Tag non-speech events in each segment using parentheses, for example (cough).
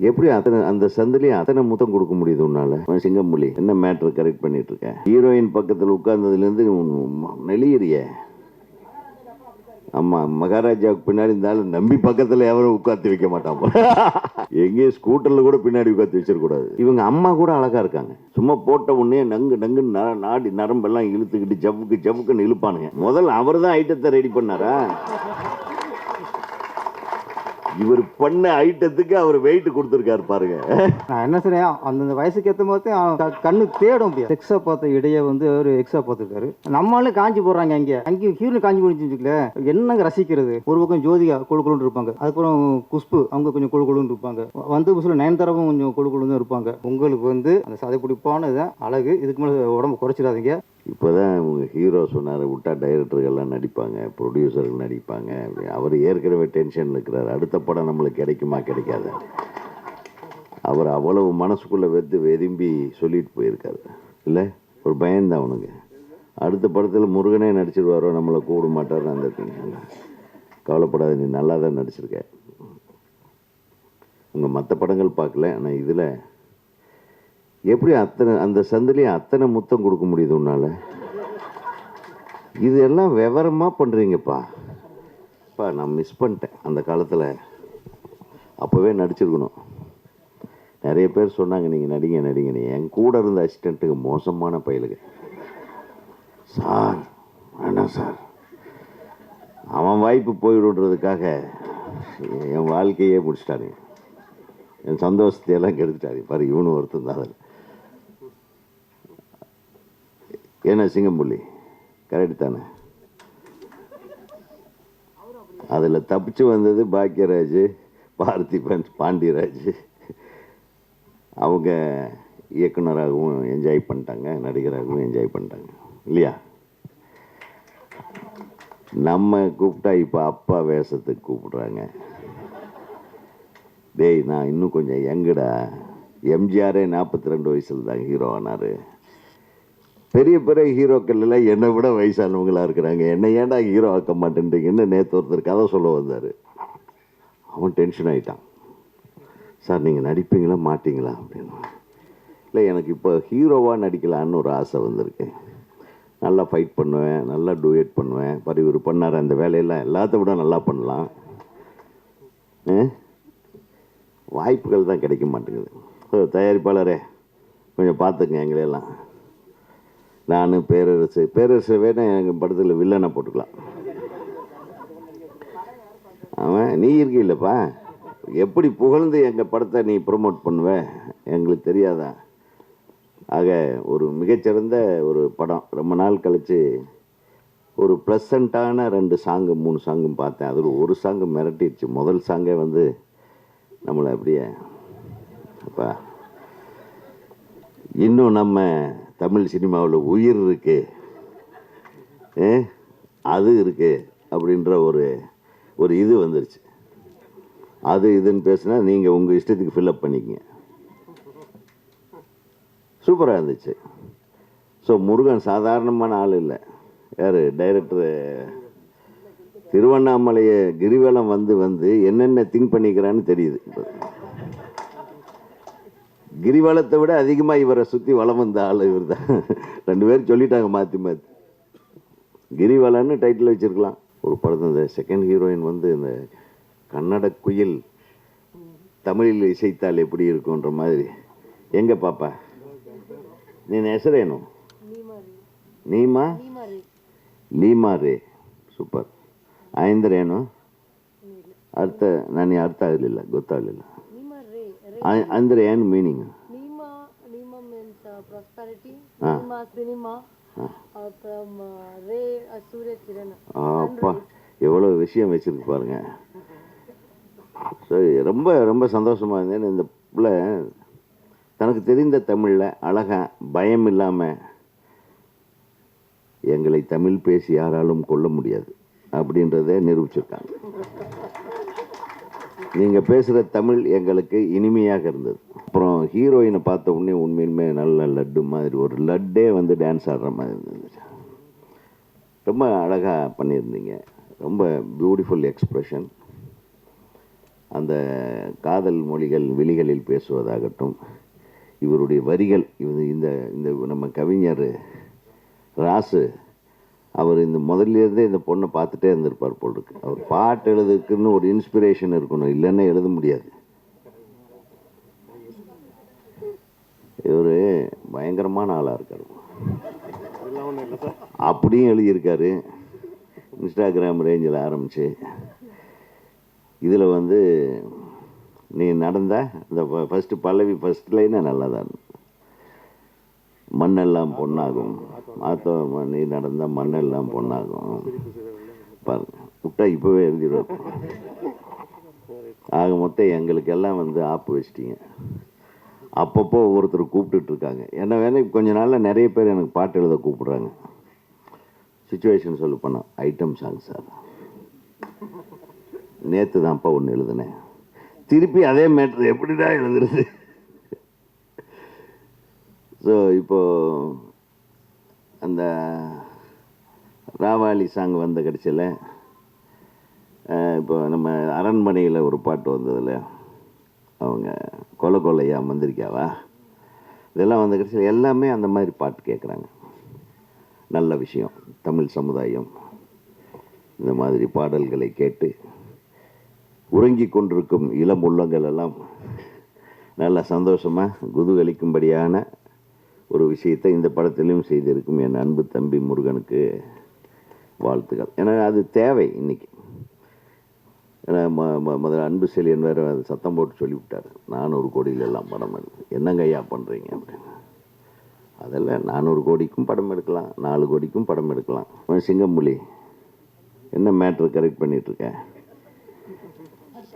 எப்படி அத்தனை அந்த சந்திலையும் அத்தனை முத்தம் கொடுக்க முடியுது உன்னால? சிங்கம்புலி என்ன மேட்ரு கரெக்ட் பண்ணிட்டு இருக்க? ஹீரோயின் பக்கத்தில் உட்கார்ந்ததுலேருந்து நெளியறிய. ஆமா மகாராஜாவுக்கு பின்னாடி இருந்தாலும் நம்பி பக்கத்துல எவரும் உட்காந்து வைக்க மாட்டான் (laughs) எங்கேயும் ஸ்கூட்டர்ல கூட பின்னாடி உட்காந்து வச்சிடக்கூடாது இவங்க அம்மா கூட அழகா இருக்காங்க. சும்மா போட்ட உடனே நங்கு நங்கு ந- நாடி நரம்பெல்லாம் இழுத்துக்கிட்டு ஜவுக்கு ஜவுக்குன்னு இழுப்பானுங்க. முதல்ல அவர் தான் ஐட்டத்தை ரெடி பண்ணாரா? இவர் பண்ண ஐட்டத்துக்கு அவர் வெயிட் கொடுத்துருக்காரு பாருங்க. நான் என்ன செய்றேன் அந்தந்த வயசுக்கு ஏற்ற மாதிரி க- கண்ணு தேடும் எக்ஸா பார்த்த இடையே வந்து ஒரு எக்ஸா பார்த்துருக்காரு. நம்மளும் காஞ்சி போடுறாங்க அங்கே அங்கே ஹீரோ காஞ்சி போடுச்சுக்கல என்னங்க ரசிக்கிறது? ஒரு பக்கம் ஜோதிகா கொழுக்கொழுன்னு இருப்பாங்க. அதுக்கப்புறம் குஷ்பு அவங்க கொஞ்சம் கொழு கொழுன்னு இருப்பாங்க. வந்து புதுசில் நயன்தாராவும் கொஞ்சம் கொழு கொழுன்னு இருப்பாங்க. உங்களுக்கு வந்து அந்த சதை பிடிப்பான அழகு. இதுக்கு மேலே உடம்பு குறைச்சிடாதீங்க. இப்போதான் உங்க ஹீரோ சொன்னார் விட்டா டைரக்டர்கள்லாம் நடிப்பாங்க ப்ரொடியூசர்கள் நடிப்பாங்க. அப்படி அவர் ஏற்கனவே டென்ஷன் இருக்கிறார். அடுத்த படம் நம்மளுக்கு கிடைக்குமா கிடைக்காது? அவர் அவ்வளவு மனசுக்குள்ளே வெத்து வெதும்பி சொல்லிட்டு போயிருக்காரு. இல்லை? ஒரு பயந்தான் அவனுங்க அடுத்த படத்தில் முருகனே நடிச்சிருவாரோ நம்மளை கூப்பிட மாட்டார்னு அந்த கவலைப்படாத நீ நல்லா தான் நடிச்சிருக்க. உங்கள் மற்ற படங்கள் பார்க்கல ஆனால் இதில் எப்படி அத்தனை அந்த சந்திலையும் அத்தனை முத்தம் கொடுக்க முடியுது உன்னால்? இதெல்லாம் விவரமாக பண்ணுறீங்கப்பா இப்போ நான் மிஸ் பண்ணிட்டேன் அந்த காலத்தில். அப்போவே நடிச்சிருக்கணும். நிறைய பேர் சொன்னாங்க நீங்கள் நடிங்க நடிங்கன்னு என் கூட இருந்த அசிஸ்டண்ட்டுக்கு மோசமான பயலுக்கு சார் வேண்டாம் சார். அவன் வாய்ப்பு போயிடுன்றதுக்காக என் வாழ்க்கையே முடிச்சிட்டானுங்க. என் சந்தோஷத்தையெல்லாம் கெடுத்துட்டாரு பாரு இவனு ஒருத்தன் தான் அதில். ஏன்னா சிங்கம்புள்ளி கரெக்ட் தானே? அதில் தப்பிச்சு வந்தது பாக்கியராஜ் பார்த்திபன் பாண்டியராஜ். அவங்க இயக்குனராகவும் என்ஜாய் பண்ணிட்டாங்க நடிகராகவும் என்ஜாய் பண்ணிட்டாங்க. இல்லையா? நம்ம கூப்பிட்டா இப்போ அப்பா வேஷத்துக்கு கூப்பிடுறாங்க. டேய் நான் இன்னும் கொஞ்சம் எங்கடா எம்ஜிஆரே நாற்பத்தி ரெண்டு வயசில் தான் ஹீரோ ஆனார். பெரிய பெரிய ஹீரோக்கள் எல்லாம் என்னை விட வயசானவங்களா இருக்கிறாங்க. என்னை ஏன்டா ஹீரோ ஆக்க மாட்டேன்றீங்கன்னு நேற்று ஒருத்தர் கதை சொல்ல வந்தார். அவன் டென்ஷன் ஆகிட்டான் சார் நீங்கள் நடிப்பீங்களா மாட்டிங்களா? அப்படின்னு இல்லை எனக்கு இப்போ ஹீரோவாக நடிக்கலான்னு ஒரு ஆசை வந்திருக்கு. நல்லா ஃபைட் பண்ணுவேன் நல்லா டூயட் பண்ணுவேன் பாரு இவர் பண்ணார் அந்த வேலையெல்லாம் எல்லாத்த விட நல்லா பண்ணலாம். ஆ? வாய்ப்புகள் தான் கிடைக்க மாட்டேங்குது. தயாரிப்பாளரே கொஞ்சம் பார்த்துங்க எங்களையெல்லாம். நான் பேரரசு பேரரசு வேணால் எங்கள் படத்தில் வில்லனை போட்டுக்கலாம். அவன் நீ இருக்கீல்லப்பா எப்படி புகழ்ந்து எங்கள் படத்தை நீ ப்ரொமோட் பண்ணுவ? எங்களுக்கு தெரியாதா? ஆக ஒரு மிகச்சிறந்த ஒரு படம். ரொம்ப நாள் கழித்து ஒரு ப்ளசண்ட்டான ரெண்டு சாங்கு மூணு சாங்கும் பார்த்தேன். அதில் ஒரு சாங்கு மிரட்டிடுச்சு. முதல் சாங்கே வந்து நம்மளை அப்படியே அப்பா இன்னும் நம்ம தமிழ் சினிமாவில் உயிர் இருக்கு. ஏ, அது இருக்கு அப்படின்ற ஒரு ஒரு இது வந்துருச்சு. அது இதுன்னு பேசுனா நீங்கள் உங்கள் இஷ்டத்துக்கு ஃபில்அப் பண்ணிக்கங்க. சூப்பராக இருந்துச்சு. ஸோ முருகன் சாதாரணமான ஆள் இல்லை. யார்? டைரக்டரு திருவண்ணாமலையை கிரிவலம் வந்து வந்து என்னென்ன திங்க் பண்ணிக்கிறான்னு தெரியுது. கிரிவலத்தை விட அதிகமாக இவரை சுற்றி வலம் வந்த ஆள் இவர் தான் ரெண்டு பேரும் சொல்லிட்டாங்க மாற்றி மாற்றி கிரிவலன்னு டைட்டில் வச்சிருக்கலாம் ஒரு படத்தை இந்த செகண்ட் ஹீரோயின் வந்து இந்த கன்னட குயில் தமிழில் இசைத்தால் எப்படி இருக்குன்ற மாதிரி எங்க பாப்பா ನೀನು ಹೆಸರೇನು ನೀಮಾ ಲೀಮಾ ರೇ ಸೂಪರ್ ಆಯಂದ್ರೆ ಏನು ಅರ್ಥ ನನಗೆ ಅರ್ಥ ಆಗಲಿಲ್ಲ ಗೊತ್ತಾಗಲಿಲ್ಲ Nima Re. Re. ಆ- ಅಂದ್ರೆ ಏನು ಮೀನಿಂಗ್ Surya Kiran. அப்பா எவ்வளோ விஷயம் வச்சிருக்கு பாருங்க. ரொம்ப ரொம்ப சந்தோஷமா இருந்தேன். இந்த பிள்ளை தனக்கு தெரிந்த தமிழில் அழகா பயம் இல்லாமல் எங்களை தமிழ் பேசி யாராலும் கொல்ல முடியாது அப்படின்றத நிரூபிச்சிருக்காங்க. நீங்கள் பேசுகிற தமிழ் எங்களுக்கு இனிமையாக இருந்தது. அப்புறம் ஹீரோயினை பார்த்த உடனே உண்மையிலுமே நல்ல லட்டு மாதிரி ஒரு லட்டே வந்து டான்ஸ் ஆடுற மாதிரி இருந்துச்சு ரொம்ப அழகாக பண்ணியிருந்தீங்க. ரொம்ப பியூட்டிஃபுல் எக்ஸ்ப்ரெஷன் அந்த காதல் மொழிகள் விழிகளில் பேசுவதாகட்டும் இவருடைய வரிகள் இவர் இந்த இந்த நம்ம கவிஞர் ராசு அவர் இந்த முதல்ல இருந்தே இந்த பொண்ணை பார்த்துட்டே இருந்திருப்பார் போல் இருக்கு அவர் பாட்டு எழுதுறதுக்குன்னு ஒரு இன்ஸ்பிரேஷன் இருக்கணும். இல்லைன்னா எழுத முடியாது. இவர் பயங்கரமான ஆளாக இருக்கார். அப்படியும் எழுதியிருக்காரு. இன்ஸ்டாகிராம் ரேஞ்சில் ஆரம்பிச்சு. இதில் வந்து நீ நடந்த இந்த ஃபஸ்ட்டு பல்லவி ஃபஸ்ட் லைனாக நல்லா தான் இருந்தேன் மண்ணெல்லாம் பொன்னாகும். மாத்தோ நீ நடந்தால் மண்ணெல்லாம் பொன்னாகும். பாருங்க விட்டா இப்போவே எழுதிடுவார் ஆக மொத்தம் எங்களுக்கெல்லாம் வந்து ஆப்பு வச்சிட்டிங்க. அப்பப்போ ஒவ்வொருத்தர் கூப்பிட்டுட்ருக்காங்க. என்ன வேணா கொஞ்ச நாளில் நிறைய பேர் எனக்கு பாட்டு எழுத கூப்பிடுறாங்க. சுச்சுவேஷன் சொல்லு போனால் ஐட்டம் சாங் சார் நேற்று தான்ப்பா ஒன்று எழுதுனேன். திருப்பி அதே மேட்ரு எப்படிடா எழுதுறது? ஸோ இப்போது அந்த ராவாலி சாங் வந்த கடைசியில் இப்போ நம்ம அரண்மனையில் ஒரு பாட்டு வந்ததில்ல அவங்க கொலை கொலையா வந்திருக்காவா இதெல்லாம் வந்த கடைசியில் எல்லாமே அந்த மாதிரி பாட்டு கேட்குறாங்க நல்ல விஷயம். தமிழ் சமுதாயம் இந்த மாதிரி பாடல்களை கேட்டு உறங்கி கொண்டிருக்கும் இளம் உள்ளங்கள் எல்லாம் நல்ல சந்தோஷமாக குதூகலிக்கும்படியான ஒரு விஷயத்தை இந்த படத்திலையும் செய்திருக்கும் என் அன்பு தம்பி முருகனுக்கு வாழ்த்துக்கள். ஏன்னா அது தேவை இன்னைக்கு. ஏன்னா ம முதல்ல அன்பு செலியன் வேறு அது சத்தம் போட்டு சொல்லிவிட்டார். நானூறு கோடியில் எல்லாம் படம் எடுத்து என்னங்க ஐயா பண்ணுறீங்க அப்படின்னு. அதெல்லாம் நானூறு கோடிக்கும் படம் எடுக்கலாம் நாலு கோடிக்கும் படம் எடுக்கலாம். சிங்கம்புலி. என்ன மேட்ரு கரெக்ட் பண்ணிகிட்ருக்க?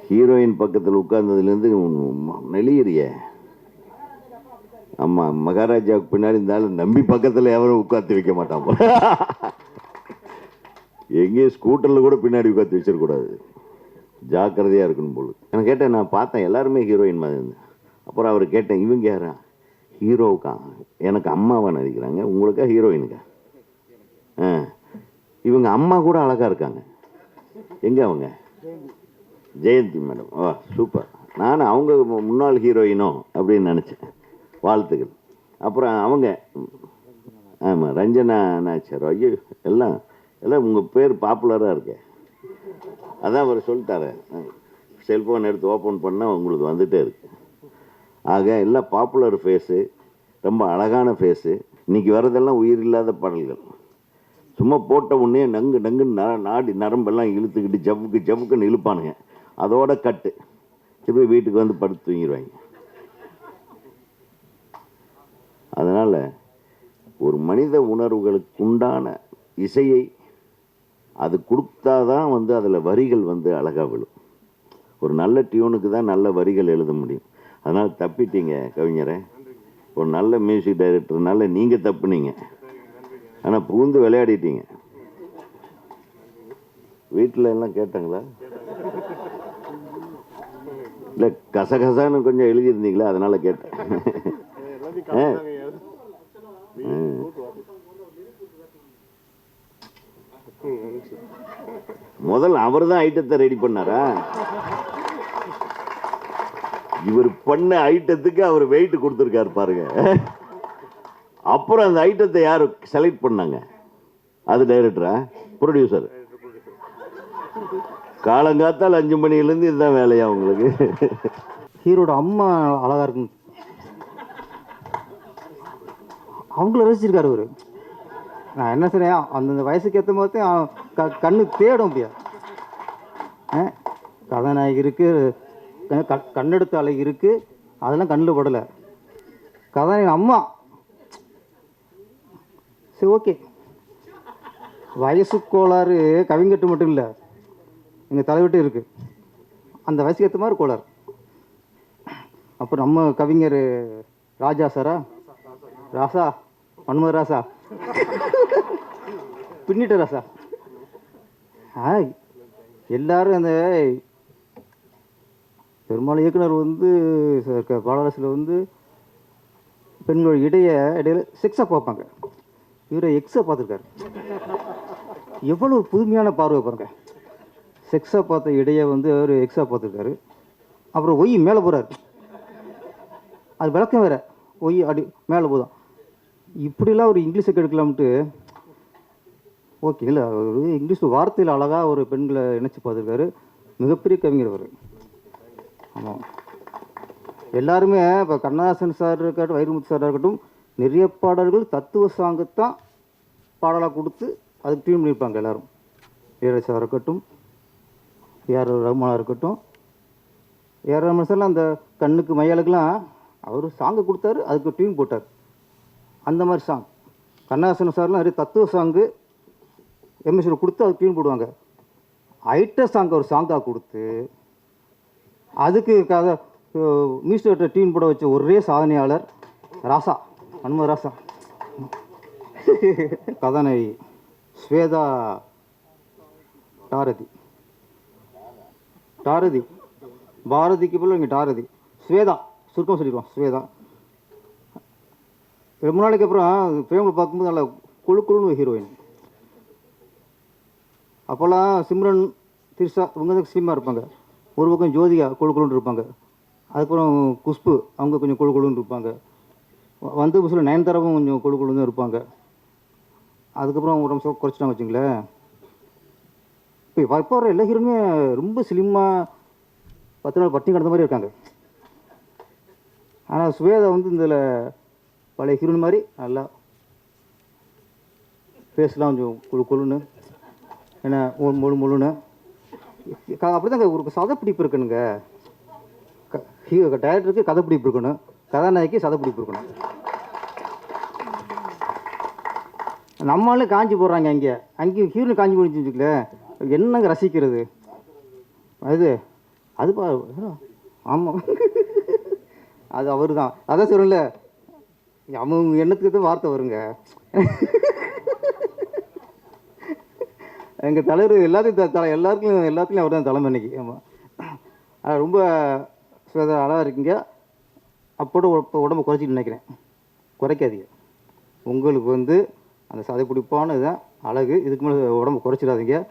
ஹீரோயின் பக்கத்தில் உட்கார்ந்ததுலேருந்து நெளியறிய. ஆமாம் மகாராஜாவுக்கு பின்னாடி இருந்தாலும் நம்பி பக்கத்தில் எவரும் உட்காந்து வைக்க மாட்டான் எங்கேயும் ஸ்கூட்டரில் கூட பின்னாடி உட்காந்து வச்சிடக்கூடாது. ஜாக்கிரதையாக இருக்கணும் போல். நான் கேட்டேன் நான் பார்த்தேன் எல்லாருமே ஹீரோயின் மாதிரி இருந்தேன் அப்புறம் அவர் கேட்டேன் இவங்க யாரா? ஹீரோவுக்கா எனக்கு அம்மாவை நடிக்கிறாங்க. உங்களுக்கா ஹீரோயினுக்கா ஆ. இவங்க அம்மா கூட அழகாக இருக்காங்க. எங்கே அவங்க? ஜெயந்தி. மேடம். Oh super. நான் அவங்க முன்னாள் ஹீரோயினோ அப்படின்னு நினச்சேன். வாழ்த்துக்கள் அப்புறம் அவங்க ஆமாம் ரஞ்சனா நாச்சர் ஐயோ எல்லாம் எல்லாம் உங்கள் பேர் பாப்புலராக இருக்கே. அதான் அவர் சொல்லிட்டாரு. செல்ஃபோன் எடுத்து ஓப்பன் பண்ணால் உங்களுக்கு வந்துகிட்டே இருக்கு. ஆக எல்லாம் பாப்புலர் ஃபேஸு ரொம்ப அழகான ஃபேஸு இன்றைக்கி வர்றதெல்லாம் உயிர் இல்லாத பாடல்கள். சும்மா போட்ட உடனே நங்கு நங்குன்னு ந நாடி நரம்பெல்லாம் இழுத்துக்கிட்டு ஜவுக்கு ஜவுக்குன்னு இழுப்பானுங்க. அதோட கட்டு திருப்பி வீட்டுக்கு வந்து படுத்து தூங்கிடுவாங்க அதனால் ஒரு மனித உணர்வுகளுக்கு உண்டான இசையை அது கொடுத்தாதான் வந்து அதில் வரிகள் வந்து அழகாக விழும். ஒரு நல்ல டியூனுக்கு தான் நல்ல வரிகள் எழுத முடியும். அதனால் தப்பிட்டீங்க கவிஞரை. ஒரு நல்ல மியூசிக் டைரக்டர்னால நீங்கள் தப்புனீங்க. ஆனால் புகுந்து விளையாடிட்டீங்க. வீட்டில் எல்லாம் கேட்டாங்களா? இல்லை கசகசான்னு கொஞ்சம் எழுதியிருந்தீங்களா? அதனால் கேட்டேன். ஆ. முதல்ல அவர் தான் ஐட்டத்தை ரெடி பண்ணாரா? இவர் பண்ண ஐட்டத்துக்கு அவர் வெயிட் கொடுத்துருக்காரு பாருங்க. அப்புறம் அந்த ஐட்டத்தை யார் செலக்ட் பண்ணாங்க? அது டைரக்டரா ப்ரொடியூசர் காலங்காத்தால் அஞ்சு மணிலேருந்து இதுதான் வேலையா உங்களுக்கு? ஹீரோட அம்மா அழகா இருக்கும் அவங்கள ரசிச்சிருக்காரு அவரு. நான் என்ன சொன்னேன்? அந்தந்த வயசுக்கு ஏற்ற போது க கண்ணு தேடும் அப்படியா? ஆ, கதாநாயகி இருக்குது க- கண்ணெடுத்த அலை இருக்குது அதெல்லாம் கண்ணில் படலை. கதாநாயகி அம்மா. சரி ஓகே. வயசு கோளாறு கவிங்கட்டு மட்டும் இல்லை. எங்கள் தலைவிட்டு இருக்கு. அந்த வயசுக்கு ஏற்ற மாதிரி கோளாறு. அப்புறம் நம்ம கவிஞர் ராஜா சாரா ராசா மன்மத ராசா. பின்னிட்ட ராசா. ஆ எல்லாரும் அந்த பெரும்பாலும் இயக்குனர் வந்து பாடலாசில் வந்து பெண்கள் இடைய இடையில் செக்ஸாக பார்ப்பாங்க. இவரை எக்ஸாக பார்த்துருக்காரு. எவ்வளோ புதுமையான பார்வை பாருங்க. செக்ஸாக பார்த்த இடையை வந்து அவர் எக்ஸாக பார்த்துருக்காரு. அப்புறம் ஒய் மேலே போகிறார் அது விளக்கம் வேறு. ஒய் அடி மேலே போதும் இப்படிலாம் ஒரு இங்கிலீஷை கெடுக்கலாம்ட்டு ஓகே இல்லை ஒரு இங்கிலீஷ் வார்த்தையில் அழகாக ஒரு பெண்களை இணைச்சி பார்த்துருக்காரு. மிகப்பெரிய கவிஞர் அவர். ஆமாம் எல்லாருமே இப்போ கண்ணதாசன் சார் இருக்கட்டும் வைரமுத்து சாராக இருக்கட்டும் நிறைய பாடல்கள் தத்துவ சாங்கத்தான் பாடலாக கொடுத்து அதுக்கு ட்ரீம் பண்ணியிருப்பாங்க எல்லோரும். இளையராஜா இருக்கட்டும் ஏஆர் ரஹ்மானாக இருக்கட்டும் ஏஆர் ரஹ்மான் சார்லாம் அந்த கண்ணுக்கு மையாளுக்கெல்லாம் அவர் சாங்கை கொடுத்தாரு அதுக்கு டியூன் போட்டார். அந்த மாதிரி சாங் கண்ணாசன சார்லாம் நிறைய தத்துவ சாங்கு எம்எஸ்சியில் கொடுத்து அது க்ளீன் போடுவாங்க. ஐட்ட சாங் ஒரு சாங்காக கொடுத்து அதுக்கு கதை மியூசிக் டியூன் போட வச்ச ஒரே சாதனையாளர் ராசா அனுமதி ராசா. கதாநாயகி ஸ்வேதா டாரதி. டாரதி. பாரதிக்கு போல இங்கே டாரதி. ஸ்வேதா சுருக்கம் சொல்லிடுவோம் ஸ்வேதா. ரொம்ப நாளைக்கு அப்புறம் ஃப்ரேமில் பார்க்கும்போது நல்லா குழு குழுன்னு ஹீரோயின் அப்போல்லாம் சிம்ரன் திரிஷா இவங்க தான் சிம்மா இருப்பாங்க. ஒரு பக்கம் ஜோதிகா குழு குழுன்னு இருப்பாங்க. அதுக்கப்புறம் குஷ்பு அவங்க கொஞ்சம் குழு குழுன்னு இருப்பாங்க வந்து வந்த புதுசில் நயன்தாராவும் கொஞ்சம் குழு குழுன்னு இருப்பாங்க. அதுக்கப்புறம் உடம்பு சொல்ல குறைச்சிட்டாங்க வச்சுங்களேன். இப்போ இப்போ வர எல்லா ஹீரோனுமே ரொம்ப ஸ்லிம்மாக பத்து நாள் பட்டி கிடந்த மாதிரி இருக்காங்க. ஆனால் சுவேதா வந்து இதில் பழைய ஹீரோன் மாதிரி நல்லா ஃபேஸ்லாம் கொஞ்சம் குழு குழுன்னு. என்ன முழு முழுன்னு மொழுன்னு. அப்படி தாங்க ஒரு சதப்பிடிப்பு இருக்கணுங்க க- ஹீரோ டைரக்டருக்கு கதைப்பிடிப்பு இருக்கணும். கதாநாயகி சதப்பிடிப்பு இருக்கணும். நம்மளும் காஞ்சி போடுறாங்க அங்கே. அங்கேயும் ஹீரோயின் காஞ்சி போடுச்சு என்னங்க ரசிக்கிறது? அது அது பா ஆமாம் அது அவர் தான் அதான் சொல்லல அவங்க எண்ணத்துக்கு தான் வார்த்தை வருங்க. எங்கள் தலைவர் எல்லாத்தையும் த- தலை எல்லாருக்கும் எல்லாத்துலேயும் அவர் தான் தலைமை இன்னைக்கு. ஆமாம் ரொம்ப சுவேதா அழகாக இருக்கீங்க. அப்போட உடம்பு உடம்பு குறைச்சிட்டு நினைக்கிறேன். குறைக்காதீங்க. உங்களுக்கு வந்து அந்த சதை பிடிப்பான இதுதான் அழகு. இதுக்கு மேலே உடம்பு குறைச்சிடாதீங்க.